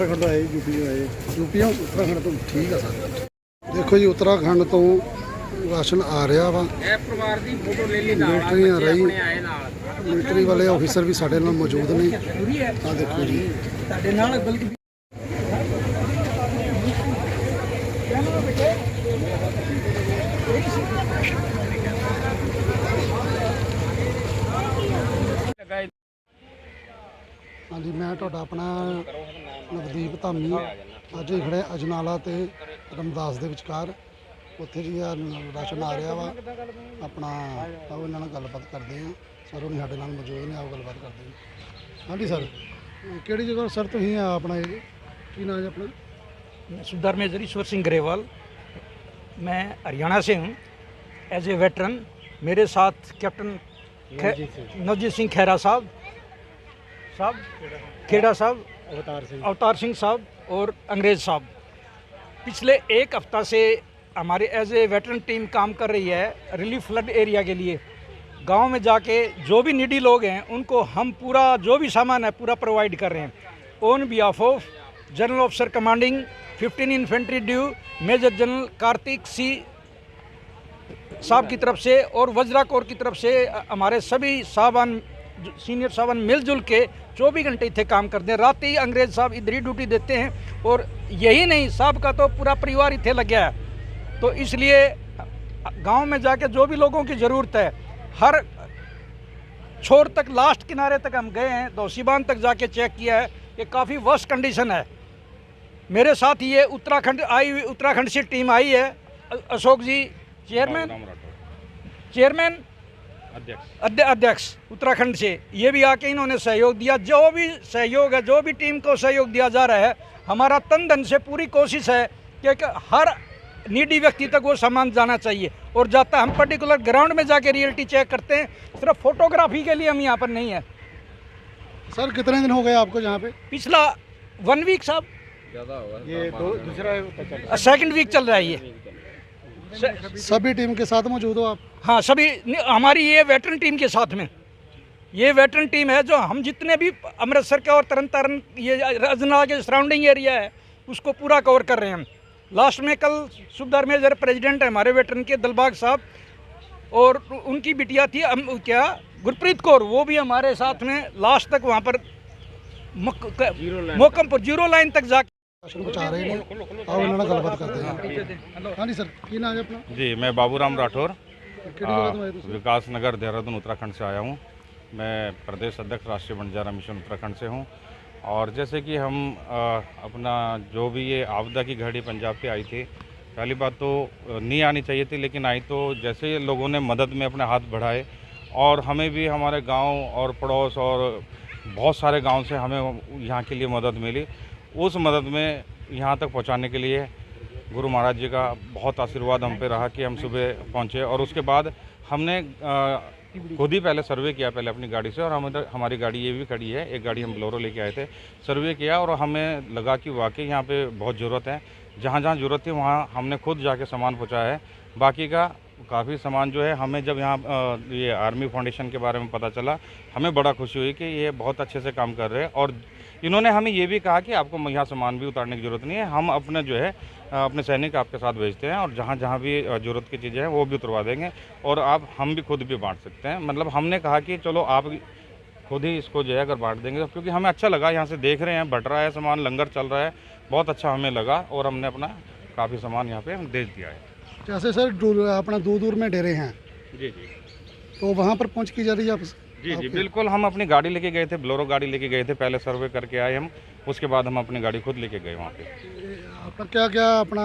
ਉੱਤਰਾਖੰਡ ਆਏ ਯੂਪੀ ਆਏ। ਯੂਪੀ ਤੋਂ ਉੱਤਰਾਖੰਡ ਤੋਂ ਠੀਕ ਆ ਸਰ। ਦੇਖੋ ਜੀ ਉੱਤਰਾਖੰਡ ਤੋਂ ਰਾਸ਼ਨ ਆ ਰਿਹਾ ਵਾ। ਇਹ ਪਰਿਵਾਰ ਦੀ ਫੋਟੋ ਲੈ ਲਈ ਨਾਲ ਮਿਲਟਰੀ ਰਹੀ। ਆਪਣੇ ਆਏ ਨਾਲ। ਮਿਲਟਰੀ ਵਾਲੇ ਆਫੀਸਰ ਵੀ ਸਾਡੇ ਨਾਲ ਮੌਜੂਦ ਨੇ। ਆ ਦੇਖੋ ਜੀ। ਤੁਹਾਡੇ ਨਾਲ ਬਲਕਿ ਹਾਂਜੀ ਮੈਂ ਤੁਹਾਡਾ ਆਪਣਾ ਨਵਦੀਪ ਧਾਮੀ ਅੱਜ ਹੀ ਖੜੇ ਅਜਨਾਲਾ ਤੇ ਰਮਦਾਸ ਦੇ ਵਿਚਕਾਰ ਉੱਥੇ ਜੀ ਆ ਰਾਸ਼ਨ ਆ ਰਿਹਾ ਵਾ ਆਪਣਾ ਆਓ ਇਹਨਾਂ ਨਾਲ ਗੱਲਬਾਤ ਕਰਦੇ ਹਾਂ ਸਰ ਉਹ ਸਾਡੇ ਨਾਲ ਮੌਜੂਦ ਨੇ ਆਓ ਗੱਲਬਾਤ ਕਰਦੇ ਹਾਂ ਹਾਂਜੀ ਸਰ ਇਹ ਕਿਹੜੀ ਜਗ੍ਹਾ ਸਰ ਤੁਸੀਂ ਆ ਆਪਣਾ ਇਹ ਕੀ ਨਾਮ ਹੈ ਆਪਣਾ सुधार मेजर ईश्वर सिंह ग्रेवाल मैं हरियाणा से हूँ एज ए वेटरन मेरे साथ कैप्टन खे- नवजीत सिंह खैरा साहब साहब खेड़ा साहब अवतार सिंह। अवतार सिंह साहब और अंग्रेज़ साहब। पिछले एक हफ़्ता से हमारे एज ए वेटरन टीम काम कर रही है रिलीफ फ्लड एरिया के लिए। गाँव में जाके जो भी निडी लोग हैं, उनको हम पूरा, जो भी सामान है, पूरा प्रोवाइड कर रहे हैं। On behalf of general officer commanding 15 infantry due major general Kartik C sahab की तरफ़ से और वज्रा कोर की तरफ़ से हमारे सभी साहबान सीनियर साहबान मिलजुल के 24 घंटे इतने काम करते हैं। रात ही अंग्रेज़ साहब इधर ही ड्यूटी देते हैं और यही नहीं साहब का तो पूरा परिवार इतने लग गया है। तो इसलिए गाँव में जाके जो भी लोगों की ज़रूरत है हर छोर तक लास्ट किनारे तक हम गए हैं दौसीबान तक जाके चेक किया है कि काफ़ी वर्स्ट कंडीशन है। मेरे साथ ये उत्तराखंड आई हुई उत्तराखंड से टीम आई है। अशोक जी चेयरमैन चेयरमैन अध्य- अध्यक्ष उत्तराखंड से। ये भी आके इन्होंने सहयोग दिया। जो भी सहयोग है जो भी टीम को सहयोग दिया जा रहा है हमारा तन धन से पूरी कोशिश है कि हर नीडी व्यक्ति तक वो सामान जाना चाहिए। और जाता हम पर्टिकुलर ग्राउंड में जाके रियलिटी चेक करते हैं। सिर्फ़ फोटोग्राफी के लिए हम यहाँ पर नहीं है। सर कितने दिन हो गए आपको यहाँ पे? पिछला वन वीक साहब। ये दो दूसरा सेकंड वीक चल रहा है ये। सभी टीम के साथ मौजूद हो आप? हाँ सभी हमारी ये वेटरन टीम के साथ में। ये वेटरन टीम है जो हम जितने भी अमृतसर के और तरन तारण ये अजना के सराउंडिंग एरिया है उसको पूरा कवर कर रहे हैं हम। लास्ट में कल सुबदार मेजर प्रेसिडेंट है हमारे वेटरन के दिलबाग साहब और उनकी बिटिया थी हम क्या गुरप्रीत कौर वो भी हमारे साथ में लास्ट तक वहाँ पर मोकमपुर ज़ीरो लाइन तक जाके ਰਾਸ਼ਨ ਪਹੁੰਚਾ ਰਹੇ ਨੇ ਆਓ ਇਹਨਾਂ ਨਾਲ ਗੱਲਬਾਤ ਕਰਦੇ ਹਾਂ ਹਾਂਜੀ ਸਰ ਕੀ ਨਾਮ ਹੈ ਆਪਣਾ जी मैं बाबूराम राठौर ਕਿਹੜੀ ਜਗ੍ਹਾ ਤੋਂ ਆਏ ਤੁਸੀਂ विकास नगर देहरादून उत्तराखंड से आया हूँ मैं प्रदेश अध्यक्ष राष्ट्रीय बंजारा मिशन उत्तराखंड से हूँ और जैसे कि हम अ, अपना जो भी ये आपदा की घड़ी पंजाब पे आई थी पहली बात तो अ, नहीं आनी चाहिए थी लेकिन आई तो जैसे लोगों ने मदद में अपने हाथ बढ़ाए और हमें भी हमारे गांव और पड़ोस और बहुत सारे गांव से हमें यहाँ के लिए मदद मिली उस मदद में यहाँ तक पहुँचाने के लिए गुरु महाराज जी का बहुत आशीर्वाद हम पे रहा कि हम सुबह पहुँचे और उसके बाद हमने खुद ही पहले सर्वे किया पहले अपनी गाड़ी से और हम इधर, हमारी गाड़ी ये भी खड़ी है, एक गाड़ी हम ब्लोरो लेके आए थे, सर्वे किया और हमें लगा कि वाकई यहाँ पे बहुत ज़रूरत है। जहाँ जहाँ ज़रूरत थी वहाँ हमने खुद जाके सामान पहुँचाया है। बाकी का काफ़ी सामान जो है हमें जब यहाँ ये आर्मी फाउंडेशन के बारे में पता चला, हमें बड़ा खुशी हुई कि ये बहुत अच्छे से काम कर रहे हैं और इन्होंने हमें ये भी कहा कि आपको यहाँ सामान भी उतारने की ज़रूरत नहीं है। हम अपने जो है अपने सैनिक आपके साथ भेजते हैं और जहाँ जहाँ भी ज़रूरत की चीज़ें हैं वो भी उतरवा देंगे और आप हम भी खुद भी बांट सकते हैं। मतलब हमने कहा कि चलो आप खुद ही इसको जो है अगर बांट देंगे तो क्योंकि हमें अच्छा लगा यहाँ से देख रहे हैं बट रहा है सामान लंगर चल रहा है बहुत अच्छा हमें लगा और हमने अपना काफ़ी सामान यहाँ पे भेज दिया है। जैसे सर अपना दूर दूर में डेरे हैं। जी जी। तो वहाँ पर पहुँच की जा रही है आप? जी जी बिल्कुल हम अपनी गाड़ी लेके गए थे ब्लोरो गाड़ी लेके गए थे पहले सर्वे करके आए हम उसके बाद हम अपनी गाड़ी खुद लेके गए वहाँ पे। आपका क्या क्या अपना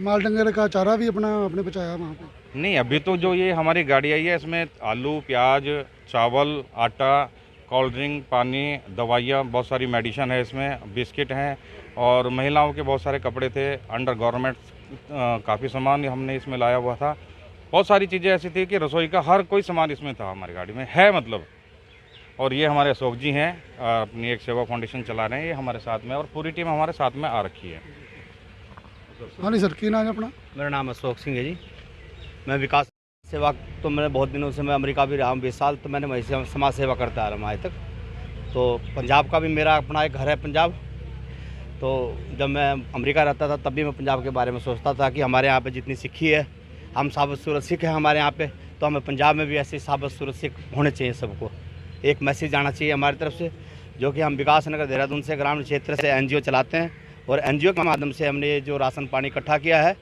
माल डंगर का चारा भी अपना आपने बचाया वहाँ पे? नहीं अभी तो जो ये हमारी गाड़ी आई है इसमें आलू प्याज चावल आटा कोल्ड ड्रिंक पानी दवाइयाँ बहुत सारी मेडिसिन है इसमें बिस्किट हैं और महिलाओं के बहुत सारे कपड़े थे अंडर गवर्नमेंट काफ़ी सामान हमने इसमें लाया हुआ था। बहुत सारी चीज़ें ऐसी थी कि रसोई का हर कोई सामान इसमें था हमारी गाड़ी में है मतलब। और ये हमारे अशोक जी हैं अपनी एक सेवा फाउंडेशन चला रहे हैं ये हमारे साथ में और पूरी टीम हमारे साथ में आ रखी है। हाँ जी सर की नाम है अपना? मेरा नाम अशोक सिंह है जी। मैं विकास सेवा तो मैंने बहुत दिनों से मैं अमेरिका भी रहा हूँ बीस साल तो मैंने वहीं से समाज सेवा करता आ रहा हूँ आज तक। तो पंजाब का भी मेरा अपना एक घर है पंजाब। तो जब मैं अमेरिका रहता था तब भी मैं पंजाब के बारे में सोचता था कि हमारे यहाँ पे जितनी सिक्खी है हम साबित सूरत सिख हैं हमारे यहाँ पे तो हमें पंजाब में भी ऐसे साबित सूरत सिख होने चाहिए सबको। एक मैसेज आना चाहिए हमारी तरफ़ से, जो कि हम विकास नगर, देहरादून से ग्रामीण क्षेत्र से एनजीओ चलाते हैं, और एनजीओ के माध्यम से हमने ये जो राशन पानी इकट्ठा किया है,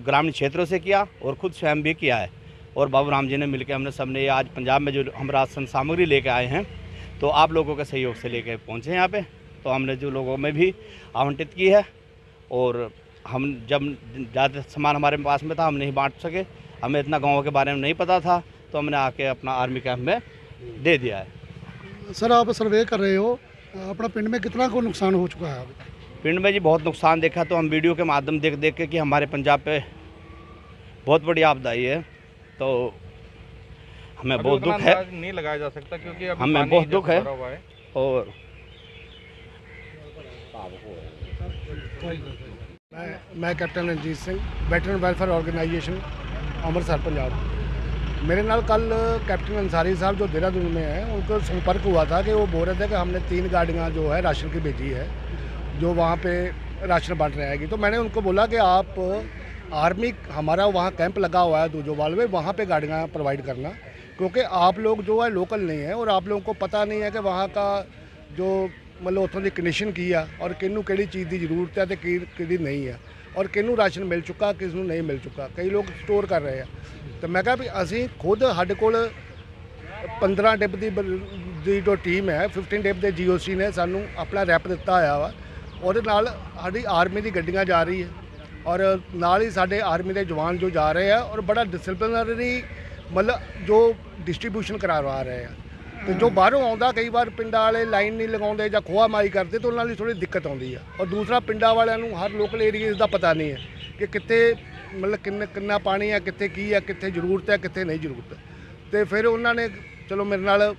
ग्रामीण क्षेत्रों से किया और खुद स्वयं भी किया है। और बाबू राम जी ने मिलकर हमने सबने आज पंजाब में जो हम राशन सामग्री लेके आए हैं तो आप लोगों के सहयोग से लेके पहुँचे यहाँ पे। तो हमने जो लोगों में भी आवंटित की है, और हम जब ज़्यादा सामान हमारे पास में था हम नहीं बांट सके। हमें इतना गाँव के बारे में नहीं पता था तो हमने आके अपना आर्मी कैंप में दे दिया है। सर आप सर्वे कर रहे हो। अपना पिंड में कितना को नुकसान हो चुका है अभी? पिंड में जी बहुत नुकसान देखा तो हम वीडियो के माध्यम देख देख के कि हमारे पंजाब पे बहुत बड़ी आपदा आई है तो हमें बहुत दुख है। नहीं लगाया जा सकता क्योंकि हमें बहुत दुख है। है। और मैं मैं captain Ranjit Singh veteran welfare organisation Amritsar Punjab मेरे नाल कल कैप्टन अंसारी साहब जो देहरादून में हैं, उनको संपर्क हुआ था कि वो बोल रहे थे कि हमने तीन गाड़ियाँ जो है राशन की भेजी है, जो वहाँ पे राशन बांट रहेगी तो मैंने उनको बोला कि आप, आर्मी, हमारा वहाँ कैंप लगा हुआ है दूजोवाल में, वहाँ पर गाड़ियाँ प्रोवाइड करना, क्योंकि आप लोग जो है लोकल नहीं है और आप लोगों को पता नहीं है कि वहाँ का जो ਮਤਲਬ ਉੱਥੋਂ ਦੀ ਕੰਡੀਸ਼ਨ ਕੀ ਆ ਔਰ ਕਿਹਨੂੰ ਕਿਹੜੀ ਚੀਜ਼ ਦੀ ਜ਼ਰੂਰਤ ਹੈ ਤੇ ਕੀ ਕਿਹਦੀ ਨਹੀਂ ਆ ਔਰ ਕਿਹਨੂੰ ਰਾਸ਼ਨ ਮਿਲ ਚੁੱਕਾ ਕਿਸ ਨੂੰ ਨਹੀਂ ਮਿਲ ਚੁੱਕਾ। ਕਈ ਲੋਕ ਸਟੋਰ ਕਰ ਰਹੇ ਆ। ਤੇ ਮੈਂ ਕਿਹਾ ਵੀ ਅਸੀਂ ਖੁਦ ਸਾਡੇ ਕੋਲ 15 ਡਿਪ ਦੀ ਦੀ ਜੋ ਟੀਮ ਹੈ 15 ਡਿਪ ਦੇ ਜੀਓਸੀ ਨੇ ਸਾਨੂੰ ਆਪਣਾ ਰੈਪ ਦਿੱਤਾ ਹੋਇਆ ਵਾ। ਉਹਦੇ ਨਾਲ ਸਾਡੀ ਆਰਮੀ ਦੀ ਗੱਡੀਆਂ ਜਾ ਰਹੀ ਹੈ ਔਰ ਨਾਲ ਹੀ ਸਾਡੇ ਆਰਮੀ ਦੇ ਜਵਾਨ ਜੋ ਜਾ ਰਹੇ ਆ ਔਰ ਬੜਾ ਡਿਸਪਲਿਨਰੀ ਮਤਲਬ ਜੋ ਡਿਸਟ੍ਰੀਬਿਊਸ਼ਨ ਕਰਵਾ ਰਹੇ ਆ। ਤੇ ਜੋ ਬਾਹਰੋਂ ਆਉਂਦਾ, ਕਈ ਵਾਰ ਪਿੰਡਾਂ ਵਾਲੇ ਲਾਈਨ ਨਹੀਂ ਲਗਾਉਂਦੇ ਜਾਂ ਖੋਆ ਮਾਈ ਕਰਦੇ ਤਾਂ ਉਹਨਾਂ ਲਈ ਥੋੜੀ ਦਿੱਕਤ ਆਉਂਦੀ ਆ। ਔਰ ਦੂਸਰਾ, ਪਿੰਡਾਂ ਵਾਲਿਆਂ ਨੂੰ ਹਰ ਲੋਕਲ ਏਰੀਆ ਦਾ ਪਤਾ ਨਹੀਂ ਹੈ ਕਿ ਕਿੱਥੇ ਮਤਲਬ ਕਿੰਨਾ ਕਿੰਨਾ ਪਾਣੀ ਆ, ਕਿੱਥੇ ਕੀ ਆ, ਕਿੱਥੇ ਜ਼ਰੂਰਤ ਹੈ ਕਿੱਥੇ ਨਹੀਂ ਜ਼ਰੂਰਤ। ਤੇ ਫਿਰ ਉਹਨਾਂ ਨੇ, ਚਲੋ ਮੇਰੇ ਨਾਲ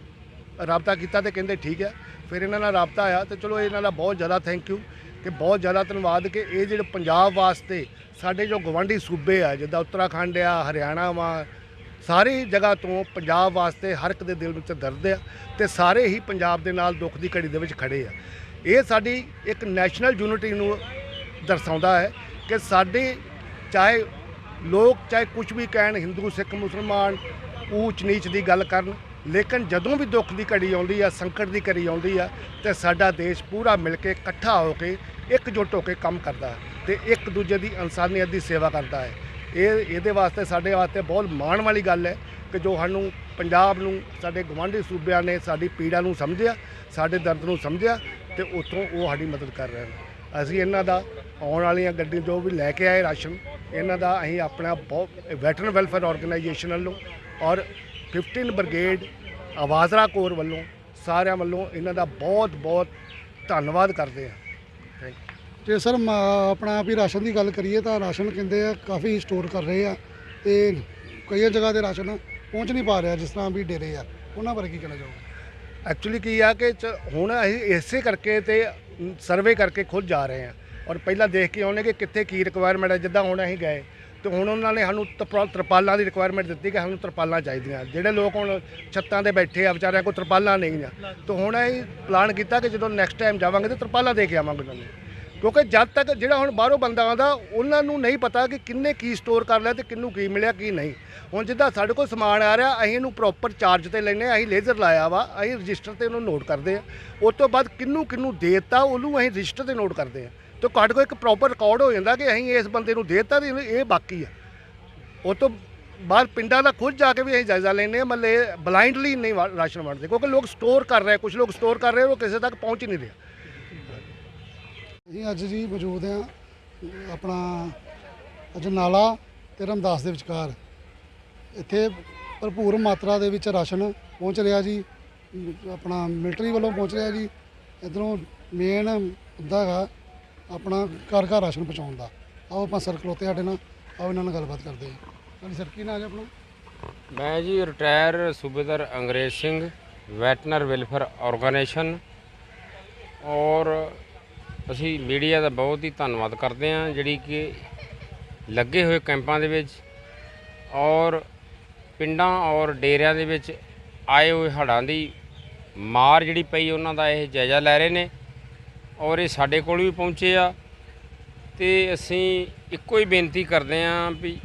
ਰਾਬਤਾ ਕੀਤਾ ਤੇ ਕਹਿੰਦੇ ਠੀਕ ਹੈ ਫਿਰ ਇਹਨਾਂ ਨਾਲ ਰਾਬਤਾ ਆਇਆ ਤੇ ਚਲੋ ਇਹਨਾਂ ਦਾ ਬਹੁਤ ਜ਼ਿਆਦਾ ਥੈਂਕ ਯੂ ਕਿ ਬਹੁਤ ਜ਼ਿਆਦਾ ਧੰਨਵਾਦ ਕਿ ਇਹ ਜਿਹੜੇ ਪੰਜਾਬ ਵਾਸਤੇ ਸਾਡੇ ਜੋ ਗਵਾਂਢੀ ਸੂਬੇ ਆ, ਜਿੱਦਾਂ ਉੱਤਰਾਖੰਡ ਆ, ਹਰਿਆਣਾ ਵਾ ਸਾਰੀ ਜਗ੍ਹਾ ਤੋਂ ਪੰਜਾਬ ਵਾਸਤੇ ਹਰ ਇੱਕ ਦੇ ਦਿਲ ਵਿੱਚ ਦਰਦ ਆ ਤੇ ਸਾਰੇ ਹੀ ਪੰਜਾਬ ਦੇ ਨਾਲ ਦੁੱਖ ਦੀ ਘੜੀ ਦੇ ਵਿੱਚ ਖੜੇ ਆ। ਇਹ ਸਾਡੀ ਇੱਕ ਨੈਸ਼ਨਲ ਯੂਨਿਟੀ ਨੂੰ ਦਰਸਾਉਂਦਾ ਹੈ ਕਿ ਸਾਡੇ ਚਾਹੇ ਲੋਕ ਚਾਹੇ ਕੁਝ ਵੀ ਕਹਿਣ, ਹਿੰਦੂ, ਸਿੱਖ, ਮੁਸਲਮਾਨ, ਊਚ, ਨੀਚ ਦੀ ਗੱਲ ਕਰਨ, ਲੇਕਿਨ ਜਦੋਂ ਵੀ ਦੁੱਖ ਦੀ ਘੜੀ ਆਉਂਦੀ ਆ, ਸੰਕਟ ਦੀ ਘੜੀ ਆਉਂਦੀ ਆ, ਤੇ ਸਾਡਾ ਦੇਸ਼ ਪੂਰਾ ਮਿਲ ਕੇ ਇਕੱਠਾ ਹੋ ਕੇ, ਇਕਜੁੱਟ ਹੋ ਕੇ ਕੰਮ ਕਰਦਾ ਹੈ ਤੇ ਇੱਕ ਦੂਜੇ ਦੀ ਇਨਸਾਨੀਅਤ ਦੀ ਸੇਵਾ ਕਰਦਾ ਹੈ। ਇਹ ਇਹਦੇ ਵਾਸਤੇ ਸਾਡੇ ਵਾਸਤੇ ਬਹੁਤ ਮਾਣ ਵਾਲੀ ਗੱਲ ਹੈ ਕਿ ਜੋ ਸਾਨੂੰ ਪੰਜਾਬ ਨੂੰ, ਸਾਡੇ ਗਵਾਂਢੀ ਸੂਬਿਆਂ ਨੇ ਸਾਡੀ ਪੀੜਾ ਨੂੰ ਸਮਝਿਆ, ਸਾਡੇ ਦਰਦ ਨੂੰ ਸਮਝਿਆ ਤੇ ਉੱਥੋਂ ਉਹ ਸਾਡੀ ਮਦਦ ਕਰ ਰਹੇ ਨੇ। ਅਸੀਂ ਇਹਨਾਂ ਦਾ ਆਉਣ ਵਾਲੀਆਂ ਗੱਡੀ ਜੋ ਵੀ ਲੈ ਕੇ ਆਏ ਰਾਸ਼ਨ, ਇਹਨਾਂ ਦਾ ਅਸੀਂ ਆਪਣਾ ਬਹੁਤ ਵੈਟਰਨ ਵੈਲਫੇਅਰ ਆਰਗੇਨਾਈਜੇਸ਼ਨ ਵੱਲੋਂ ਔਰ 15 ਬ੍ਰਿਗੇਡ ਆਵਾਜ਼ਰਾ ਕੋਰ ਵੱਲੋਂ ਸਾਰਿਆਂ ਵੱਲੋਂ ਇਹਨਾਂ ਦਾ ਬਹੁਤ ਬਹੁਤ ਧੰਨਵਾਦ ਕਰਦੇ ਹਾਂ। ਥੈਂਕ ਯੂ ਜੇ ਸਰ, ਮ- ਆਪਣਾ ਵੀ ਰਾਸ਼ਨ ਦੀ ਗੱਲ ਕਰੀਏ ਤਾਂ ਰਾਸ਼ਨ ਕਹਿੰਦੇ ਆ ਕਾਫੀ ਸਟੋਰ ਕਰ ਰਹੇ ਆ ਤੇ ਕਈਆਂ ਜਗ੍ਹਾ ਤੇ ਰਾਸ਼ਨ ਪਹੁੰਚ ਨਹੀਂ ਪਾ ਰਿਹਾ ਜਿਸ ਤਰ੍ਹਾਂ ਵੀ ਡੇਰੇ ਆ। ਉਹਨਾਂ ਬਾਰੇ ਕੀ ਕਹਿਣਾ ਚਾਹੋਗੇ? ਐਕਚੁਅਲੀ ਕੀ ਆ ਕਿ ਚ- ਹੁਣ ਅਸੀਂ ਇਸੇ ਕਰਕੇ ਤੇ ਸਰਵੇ ਕਰਕੇ ਖੁਦ ਜਾ ਰਹੇ ਹਾਂ ਔਰ ਪਹਿਲਾਂ ਦੇਖ ਕੇ ਆਉਣੇ ਕਿ ਕਿੱਥੇ ਕੀ ਰਿਕੁਆਇਰਮੈਂਟ ਹੈ ਜਿੱਦਾਂ ਹੁਣ ਅਸੀਂ ਗਏ ਤੇ ਹੁਣ ਉਹਨਾਂ ਨੇ ਸਾਨੂੰ ਤਰਪਾ- ਤਰਪਾਲਾਂ ਦੀ ਰਿਕੁਆਇਰਮੈਂਟ ਦਿੱਤੀ ਕਿ ਸਾਨੂੰ ਤਰਪਾਲਾਂ ਚਾਹੀਦੀਆਂ। ਜਿਹੜੇ ਲੋਕ ਹੁਣ ਛੱਤਾਂ ਤੇ ਬੈਠੇ ਆ ਵਿਚਾਰਿਆਂ ਕੋਲ ਤਰਪਾਲਾਂ ਨਹੀਂ ਆ। ਤੇ ਹੁਣ ਅਸੀਂ ਪਲਾਨ ਕੀਤਾ ਕਿ ਜਦੋਂ ਨੈਕਸਟ ਟਾਈਮ ਜਾਵਾਂਗੇ ਤੇ ਤਰਪਾਲਾਂ ਦੇ ਕੇ ਆਵਾਂਗੇ ਉਹਨਾਂ ਨੂੰ। ਕਿਉਂਕਿ ਜਦ ਤੱਕ ਜਿਹੜਾ ਹੁਣ ਬਾਹਰੋਂ ਬੰਦਾ ਆਉਂਦਾ, ਉਹਨਾਂ ਨੂੰ ਨਹੀਂ ਪਤਾ ਕਿ ਕਿੰਨੇ ਕੀ ਸਟੋਰ ਕਰ ਲਿਆ ਤੇ ਕਿੰਨੂੰ ਕੀ ਮਿਲਿਆ, ਕੀ ਨਹੀਂ। ਹੁਣ ਜਿੱਦਾਂ ਸਾਡੇ ਕੋਲ ਸਮਾਨ ਆ ਰਿਹਾ, ਅਸੀਂ ਇਹਨੂੰ ਪ੍ਰੋਪਰ ਚਾਰਜ ਤੇ ਲੈਨੇ ਅਸੀਂ ਲੇਜ਼ਰ ਲਾਇਆ ਵਾ, ਅਸੀਂ ਰਜਿਸਟਰ ਤੇ ਉਹਨੂੰ ਨੋਟ ਕਰਦੇ ਆ ਉਸ ਤੋਂ ਬਾਅਦ ਕਿੰਨੂੰ ਕਿੰਨੂੰ ਦੇਤਾ, ਉਹਨੂੰ ਅਸੀਂ ਰਜਿਸਟਰ ਤੇ ਨੋਟ ਕਰਦੇ ਆ ਤੇ ਸਾਡੇ ਕੋਲ ਇੱਕ ਪ੍ਰੋਪਰ ਰਿਕਾਰਡ ਹੋ ਜਾਂਦਾ ਕਿ ਅਸੀਂ ਇਸ ਬੰਦੇ ਨੂੰ ਦੇਤਾ ਤੇ ਇਹਨੂੰ- ਇਹ ਬਾਕੀ ਆ। ਉਹ ਤੋਂ ਬਾਅਦ ਪਿੰਡਾਂ ਦਾ ਖੁਦ ਜਾ ਕੇ ਵੀ ਅਸੀਂ ਜਾਇਜ਼ਾ ਲੈਂਦੇ ਹਾਂ, ਮਤਲਬ ਬਲਾਈਂਡਲੀ ਨਹੀਂ ਵਾ- ਰਾਸ਼ਨ ਵੰਡਦੇ, ਕਿਉਂਕਿ ਲੋਕ ਸਟੋਰ ਕਰ ਰਹੇ ਕੁਝ ਲੋਕ ਸਟੋਰ ਕਰ ਰਹੇ ਉਹ ਕਿਸੇ ਤੱਕ ਪਹੁੰਚ ਹੀ ਨਹੀਂ ਰਿਹਾ। ਅਸੀਂ ਅੱਜ ਜੀ ਮੌਜੂਦ ਹਾਂ, ਆਪਣਾ ਅਜਨਾਲਾ ਤੇ ਰਮਦਾਸ ਦੇ ਵਿਚਕਾਰ। ਇੱਥੇ ਭਰਪੂਰ ਮਾਤਰਾ ਦੇ ਵਿੱਚ ਰਾਸ਼ਨ ਪਹੁੰਚ ਰਿਹਾ ਜੀ, ਆਪਣਾ ਮਿਲਟਰੀ ਵੱਲੋਂ ਪਹੁੰਚ ਰਿਹਾ ਜੀ। ਇਧਰੋਂ ਮੇਨ ਮੁੱਦਾ ਹੈਗਾ, ਆਪਣਾ ਘਰ ਘਰ ਰਾਸ਼ਨ ਪਹੁੰਚਾਉਣ ਦਾ। ਆਓ ਆਪਾਂ ਸਰ ਖਲੋਤੇ ਸਾਡੇ ਨਾਲ। ਆਓ ਇਹਨਾਂ ਨਾਲ ਗੱਲਬਾਤ ਕਰਦੇ ਹਾਂ। ਹਾਂਜੀ ਸਰ, ਕੀ ਨਾਮ ਹੈ ਆਪਣਾ? ਮੈਂ ਜੀ ਰਿਟਾਇਰ ਸੂਬੇਦਾਰ ਅੰਗਰੇਜ਼ ਸਿੰਘ, ਵੈਟਨਰ ਵੈਲਫੇਅਰ ਆਰਗੇਨਾਈਜੇਸ਼ਨ ਔਰ ਅਸੀਂ ਮੀਡੀਆ ਦਾ ਬਹੁਤ ਹੀ ਧੰਨਵਾਦ ਕਰਦੇ ਹਾਂ ਜਿਹੜੀ ਕਿ ਲੱਗੇ ਹੋਏ ਕੈਂਪਾਂ ਦੇ ਵਿੱਚ ਔਰ ਪਿੰਡਾਂ ਔਰ ਡੇਰਿਆਂ ਦੇ ਵਿੱਚ ਆਏ ਹੋਏ ਹੜ੍ਹਾਂ ਦੀ ਮਾਰ ਜਿਹੜੀ ਪਈ ਉਹਨਾਂ ਦਾ ਇਹ ਜਾਇਜ਼ਾ ਲੈ ਰਹੇ ਨੇ ਔਰ ਇਹ ਸਾਡੇ ਕੋਲ ਵੀ ਪਹੁੰਚੇ ਆ ਤੇ ਅਸੀਂ ਇੱਕੋ ਹੀ ਬੇਨਤੀ ਕਰਦੇ ਆਂ ਵੀ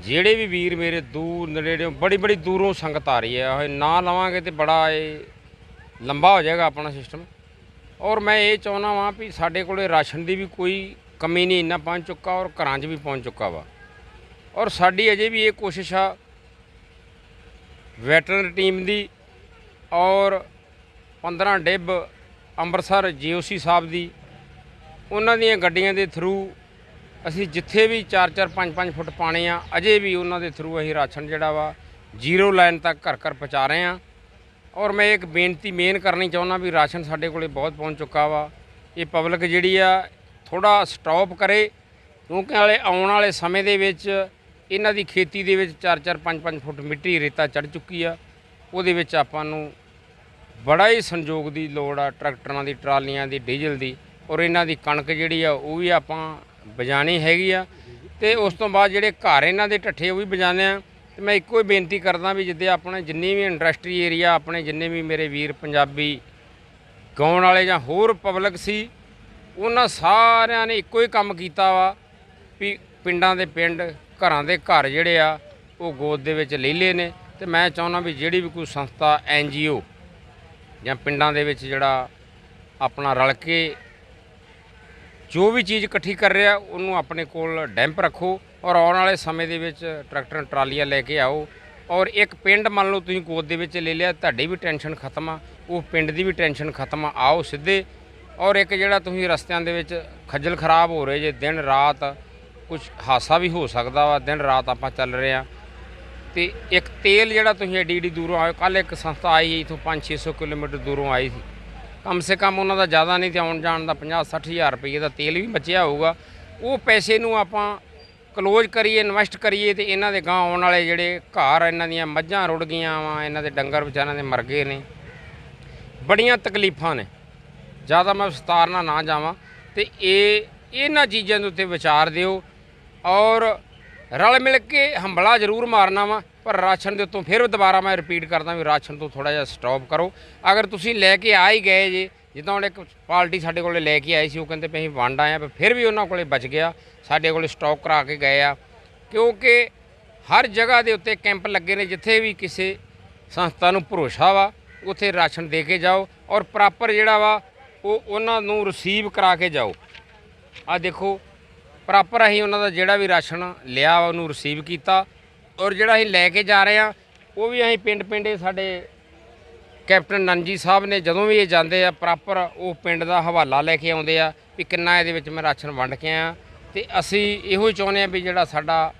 ਜਿਹੜੇ ਵੀ ਵੀਰ ਮੇਰੇ ਦੂਰ ਨੇੜਿਓਂ ਬੜੀ ਬੜੀ ਦੂਰੋਂ ਸੰਗਤ ਆ ਰਹੀ ਹੈ ਨਾ ਲਵਾਂਗੇ ਤੇ ਬੜਾ ਇਹ ਲੰਬਾ ਹੋ ਜਾਏਗਾ ਆਪਣਾ ਸਿਸਟਮ ਔਰ ਮੈਂ ਇਹ ਚਾਹੁੰਦਾ ਵਾਂ ਵੀ ਸਾਡੇ ਕੋਲੇ ਰਾਸ਼ਨ ਦੀ ਵੀ ਕੋਈ ਕਮੀ ਨਹੀਂ, ਇੰਨਾ ਪਹੁੰਚ ਚੁੱਕਾ ਔਰ ਘਰਾਂ 'ਚ ਵੀ ਪਹੁੰਚ ਚੁੱਕਾ ਵਾ। ਔਰ ਸਾਡੀ ਅਜੇ ਵੀ ਇਹ ਕੋਸ਼ਿਸ਼ ਆ ਵੈਟਰਨ ਟੀਮ ਦੀ ਔਰ 15 ਡਿੱਬ ਅੰਮ੍ਰਿਤਸਰ ਜੀਓਸੀ ਸਾਹਿਬ ਦੀ, ਉਹਨਾਂ ਦੀਆਂ ਗੱਡੀਆਂ ਦੇ ਥਰੂ ਅਸੀਂ ਜਿੱਥੇ ਵੀ 4-4 5-5 ਫੁੱਟ ਪਾਣੀ ਆ, ਅਜੇ ਵੀ ਉਹਨਾਂ ਦੇ ਥਰੂ ਅਸੀਂ ਰਾਸ਼ਨ ਜਿਹੜਾ ਵਾ ਜ਼ੀਰੋ ਲਾਈਨ ਤੱਕ ਘਰ ਘਰ ਪਹੁੰਚਾ ਰਹੇ ਆ ਔਰ ਮੈਂ ਇੱਕ ਬੇਨਤੀ ਮੇਨ ਕਰਨੀ ਚਾਹੁੰਦਾ ਵੀ ਰਾਸ਼ਨ ਸਾਡੇ ਕੋਲੇ ਬਹੁਤ ਪਹੁੰਚ ਚੁੱਕਾ ਵਾ। ਇਹ ਪਬਲਿਕ ਜਿਹੜੀ ਆ ਥੋੜਾ ਸਟਾਪ ਕਰੇ। ਕਿਉਂਕਿ ਵਾਲੇ ਆਉਣ ਵਾਲੇ ਸਮੇਂ ਦੇ ਵਿੱਚ ਇਹਨਾਂ ਦੀ ਖੇਤੀ ਦੇ ਵਿੱਚ 4-4 5-5 ਫੁੱਟ ਮਿੱਟੀ ਰੇਤਾ ਚੜ ਚੁੱਕੀ ਆ। ਉਹਦੇ ਵਿੱਚ ਆਪਾਂ ਨੂੰ ਬੜਾ ਹੀ ਸੰਯੋਗ ਦੀ ਲੋੜ ਆ, ਟਰੈਕਟਰਾਂ ਦੀ, ਟਰਾਲੀਆਂ ਦੀ, ਡੀਜ਼ਲ ਦੀ। ਔਰ ਇਹਨਾਂ ਦੀ ਕਣਕ ਜਿਹੜੀ ਆ, ਉਹ ਵੀ ਆਪਾਂ ਬਜਾਣੀ ਹੈਗੀ ਆ। ਤੇ ਉਸ ਤੋਂ ਬਾਅਦ ਜਿਹੜੇ ਘਰ ਇਹਨਾਂ ਦੇ ਢੱਠੇ ਉਹ ਵੀ ਬਜਾਣੇ ਆ। ਤੇ ਮੈਂ ਇੱਕੋ ਹੀ ਬੇਨਤੀ ਕਰਦਾ ਵੀ ਜਿੱਦੇ ਆਪਣੇ ਜਿੰਨੀ ਵੀ ਇੰਡਸਟਰੀ ਏਰੀਆ, ਆਪਣੇ ਜਿੰਨੇ ਵੀ ਮੇਰੇ ਵੀਰ ਪੰਜਾਬੀ ਗਾਉਣ ਵਾਲੇ ਜਾਂ ਹੋਰ ਪਬਲਿਕ ਸੀ, ਉਹਨਾਂ ਸਾਰਿਆਂ ਨੇ ਇੱਕੋ ਹੀ ਕੰਮ ਕੀਤਾ ਵਾ ਵੀ ਪਿੰਡਾਂ ਦੇ ਪਿੰਡ, ਘਰਾਂ ਦੇ ਘਰ ਜਿਹੜੇ ਆ, ਉਹ ਗੋਦ ਦੇ ਵਿੱਚ ਲੈ ਲਏ ਨੇ। ਤੇ ਮੈਂ ਚਾਹੁੰਦਾ ਵੀ ਜਿਹੜੀ ਵੀ ਕੋਈ ਸੰਸਥਾ, ਐਨ ਜੀਓ ਜਾਂ ਪਿੰਡਾਂ ਦੇ ਵਿੱਚ ਜਿਹੜਾ ਆਪਣਾ ਰਲ ਕੇ ਜੋ ਵੀ ਚੀਜ਼ ਇਕੱਠੀ ਕਰ ਰਿਹਾ, ਉਹਨੂੰ ਆਪਣੇ ਕੋਲ ਡੈਂਪ ਰੱਖੋ। ਔਰ ਆਉਣ ਵਾਲੇ ਸਮੇਂ ਦੇ ਵਿੱਚ ਟਰੈਕਟਰ, ਟਰਾਲੀਆਂ ਲੈ ਕੇ ਆਓ ਔਰ ਇੱਕ ਪਿੰਡ ਮੰਨ ਲਓ ਤੁਸੀਂ ਗੋਦ ਦੇ ਵਿੱਚ ਲੈ ਲਿਆ, ਤੁਹਾਡੀ ਵੀ ਟੈਨਸ਼ਨ ਖਤਮ ਆ, ਉਹ ਪਿੰਡ ਦੀ ਵੀ ਟੈਨਸ਼ਨ ਖਤਮ ਆ, ਆਓ ਸਿੱਧੇ ਔਰ ਇੱਕ ਜਿਹੜਾ ਤੁਸੀਂ ਰਸਤਿਆਂ ਦੇ ਵਿੱਚ ਖੱਜਲ ਖਰਾਬ ਹੋ ਰਹੇ ਜੇ, ਦਿਨ ਰਾਤ ਕੁਝ ਹਾਸਾ ਵੀ ਹੋ ਸਕਦਾ ਵਾ, ਦਿਨ ਰਾਤ ਆਪਾਂ ਚੱਲ ਰਹੇ ਆ। ਤੇ ਇੱਕ ਤੇਲ ਜਿਹੜਾ ਤੁਸੀਂ ਐਡੀ ਐਡੀ ਦੂਰੋਂ ਆਏ ਕੱਲ ਇੱਕ ਸੰਸਥਾ ਆਈ ਹੈ ਇਥੋਂ 5-600 ਕਿਲੋਮੀਟਰ ਦੂਰੋਂ ਆਈ ਸੀ। ਕਮ ਸੇ ਕਮ ਉਹਨਾਂ ਦਾ ਜ਼ਿਆਦਾ ਨਹੀਂ ਤੇ ਆਉਣ ਜਾਣ ਦਾ 50-60 ਹਜ਼ਾਰ ਰੁਪਏ ਦਾ ਤੇਲ ਵੀ ਬਚਿਆ ਹੋਊਗਾ। ਉਹ ਪੈਸੇ ਨੂੰ ਆਪਾਂ ਕਲੋਜ਼ ਕਰੀਏ ਇਨਵੈਸਟ ਕਰੀਏ ਤੇ ਇਹਨਾਂ ਦੇ ਗਾਂ ਆਉਣ ਵਾਲੇ ਜਿਹੜੇ ਘਰ ਇਹਨਾਂ ਦੀਆਂ ਮੱਝਾਂ ਰੁੜ ਗਈਆਂ ਵਾ, ਇਹਨਾਂ ਦੇ ਡੰਗਰ ਵਿਚਾਰਿਆਂ ਦੇ ਮਰ ਗਏ ਨੇ। ਬੜੀਆਂ ਤਕਲੀਫਾਂ ਨੇ। ਜ਼ਿਆਦਾ ਮੈਂ ਵਿਸਤਾਰਨਾ ਨਾ ਜਾਵਾਂ ਤੇ ਇਹ, ਇਹਨਾਂ ਚੀਜ਼ਾਂ ਦੇ ਉੱਤੇ ਵਿਚਾਰ ਦਿਓ ਔਰ ਰਲ ਮਿਲ ਕੇ ਹੰਬਲਾ ਜ਼ਰੂਰ ਮਾਰਨਾ ਵਾ, ਪਰ ਰਾਸ਼ਨ ਦੇ ਉੱਤੋਂ ਫਿਰ ਦੁਬਾਰਾ ਮੈਂ ਰਿਪੀਟ ਕਰਦਾ ਵੀ ਰਾਸ਼ਨ ਤੋਂ ਥੋੜਾ ਜਿਹਾ ਸਟਾਪ ਕਰੋ। ਅਗਰ ਤੁਸੀਂ ਲੈ ਕੇ ਆ ਹੀ ਗਏ ਜੇ ਜਿੱਦਾਂ ਹੁਣ ਇੱਕ ਪਾਰਟੀ ਸਾਡੇ ਕੋਲੇ ਲੈ ਕੇ ਆਈ ਸੀ, ਉਹ ਕਹਿੰਦੇ ਵੀ ਅਸੀਂ ਵੰਡ ਆਏ ਆ ਪਰ ਫਿਰ ਵੀ ਉਹਨਾਂ ਕੋਲੇ ਬਚ ਗਿਆ, ਸਾਡੇ ਕੋਲੇ ਸਟਾਕ ਕਰਾ ਕੇ ਗਏ ਆ। ਕਿਉਂਕਿ ਹਰ ਜਗ੍ਹਾ ਦੇ ਉੱਤੇ ਕੈਂਪ ਲੱਗੇ ਨੇ, ਜਿੱਥੇ ਵੀ ਕਿਸੇ ਸੰਸਥਾ ਨੂੰ ਭਰੋਸਾ ਵਾ, ਉੱਥੇ ਰਾਸ਼ਨ ਦੇ ਕੇ ਜਾਓ ਔਰ ਪ੍ਰੋਪਰ ਜਿਹੜਾ ਵਾ, ਉਹ ਉਹਨਾਂ ਨੂੰ ਰਿਸੀਵ ਕਰਾ ਕੇ ਜਾਓ। ਆ ਦੇਖੋ ਪ੍ਰੋਪਰ ਅਸੀਂ ਉਹਨਾਂ ਦਾ ਜਿਹੜਾ ਵੀ ਰਾਸ਼ਨ ਲਿਆ ਵਾ, ਉਹਨੂੰ ਰਿਸੀਵ ਕੀਤਾ ਔਰ ਜਿਹੜਾ ਅਸੀਂ ਲੈ ਕੇ ਜਾ ਰਹੇ ਆ, ਉਹ ਵੀ ਅਸੀਂ ਪਿੰਡ ਪਿੰਡੇ ਸਾਡੇ ਕੈਪਟਨ ਨੰਜੀ ਸਾਹਿਬ ਨੇ ਜਦੋਂ ਵੀ ਇਹ ਜਾਂਦੇ ਆ ਪ੍ਰੋਪਰ ਉਹ ਪਿੰਡ ਦਾ ਹਵਾਲਾ ਲੈ ਕੇ ਆਉਂਦੇ ਆ ਵੀ ਕਿੰਨਾ ਇਹਦੇ ਵਿੱਚ ਮੈਂ ਰਾਸ਼ਨ ਵੰਡ ਕੇ ਆਇਆ। ਤੇ ਅਸੀਂ ਇਹੋ ਹੀ ਚਾਹੁੰਦੇ ਆ ਵੀ ਜਿਹੜਾ ਸਾਡਾ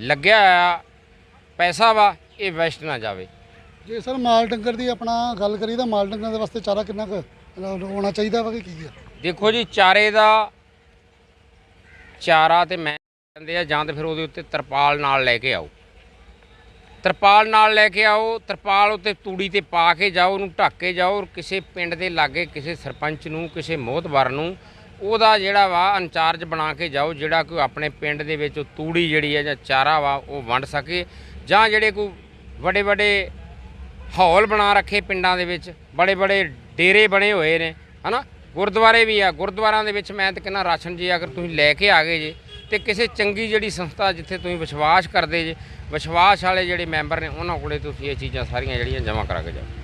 ਲੱਗਿਆ ਆ ਪੈਸਾ ਵਾ ਇਹ ਵੇਸਟ ਨਾ ਜਾਵੇ। ਜੇ ਸਰ ਮਾਲ ਡੰਗਰ ਦੀ ਆਪਣਾ ਗੱਲ ਕਰੀ ਤਾਂ ਮਾਲ ਡੰਗਰ ਦੇ ਵਾਸਤੇ ਚਾਰਾ ਕਿੰਨਾ ਕੁ ਹੋਣਾ ਚਾਹੀਦਾ ਵਾ ਕਿ ਕੀ ਹੈ ਦੇਖੋ ਜੀ ਚਾਰੇ ਦਾ ਚਾਰਾ ਤੇ ਮੈਂ ਕਹਿੰਦੇ ਆ ਜਾਂ ਤੇ ਫਿਰ ਉਹਦੇ ਉੱਤੇ ਤਰਪਾਲ ਨਾਲ ਲੈ ਕੇ ਆਓ। ਤਰਪਾਲ ਨਾਲ ਲੈ ਕੇ ਆਓ, ਤਰਪਾਲ ਉੱਤੇ ਤੂੜੀ ਤੇ ਪਾ ਕੇ ਜਾਓ, ਉਹਨੂੰ ਢੱਕ ਕੇ ਜਾਓ, ਔਰ ਕਿਸੇ ਪਿੰਡ ਦੇ ਲਾਗੇ ਕਿਸੇ ਸਰਪੰਚ ਨੂੰ, ਕਿਸੇ ਮੋਹਤਬਰ ਨੂੰ, ਉਹਦਾ ਜਿਹੜਾ ਵਾ ਇੰਚਾਰਜ ਬਣਾ ਕੇ ਜਾਓ, ਜਿਹੜਾ ਕੋਈ ਆਪਣੇ ਪਿੰਡ ਦੇ ਵਿੱਚ ਉਹ ਤੂੜੀ ਜਿਹੜੀ ਹੈ ਜਾਂ ਚਾਰਾ ਵਾ, ਉਹ ਵੰਡ ਸਕੇ, ਜਾਂ ਜਿਹੜੇ ਕੋਈ ਵੱਡੇ ਵੱਡੇ ਹਾਲ ਬਣਾ ਰੱਖੇ ਪਿੰਡਾਂ ਦੇ ਵਿੱਚ ਬੜੇ ਬੜੇ ਡੇਰੇ ਬਣੇ ਹੋਏ ਨੇ, ਹਨਾ? ਗੁਰਦੁਆਰੇ ਵੀ ਆ ਗੁਰਦੁਆਰਾਂ ਦੇ ਵਿੱਚ ਮੈਂ ਤਾਂ ਕਹਿੰਦਾ ਰਾਸ਼ਨ ਜੀ ਅਗਰ ਤੁਸੀਂ ਲੈ ਕੇ ਆ ਗਏ ਜੇ, ਤੇ ਕਿਸੇ ਚੰਗੀ ਜਿਹੜੀ ਸੰਸਥਾ ਜਿੱਥੇ ਤੁਸੀਂ ਵਿਸ਼ਵਾਸ ਕਰਦੇ ਜੇ ਵਿਸ਼ਵਾਸ ਵਾਲੇ ਜਿਹੜੇ ਮੈਂਬਰ ਨੇ, ਉਹਨਾਂ ਕੋਲੇ ਤੁਸੀਂ ਇਹ ਚੀਜ਼ਾਂ ਸਾਰੀਆਂ ਜਿਹੜੀਆਂ ਜਮ੍ਹਾਂ ਕਰਾ ਕੇ ਜਾਓ।